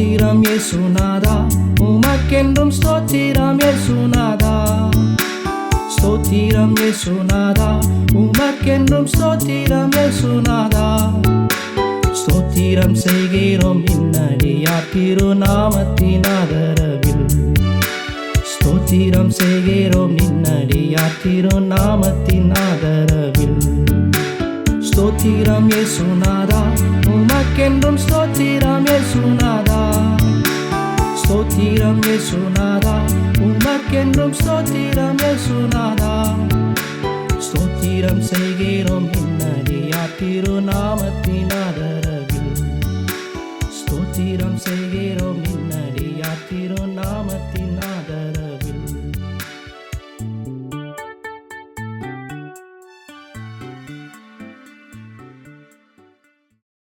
ஸ்தோத்திரம் இயேசுநாதா. உமக்கென்றும் ஸ்தோத்திரம் இயேசுநாதா. ஸ்தோத்திரம் இயேசுநாதா. உமக்கென்றும் ஸ்தோத்திரம் இயேசுநாதா. ஸ்தோத்திரம் செய்கிறோம் இன்னடியார் திருநாமத்தின் ஆதரவில் ஸ்தோத்திரம் செய்கிறோம் நின்னடியார் திருநாமத்தின் ஆதரவில் ஸ்தோத்திரம் இயேசுநாதா. உமக்கென்றும் ஸ்தோத்திரம் சோத்திரம் இயேசுநாதா உமக்கென்றும் சோத்திரம் இயேசுநாதா ஸ்தோத்திரம் செய்கிறோம் இன்னடியா திருநாமத்தின் ஆதரவில் ஸ்தோத்திரம் செய்கிறோம்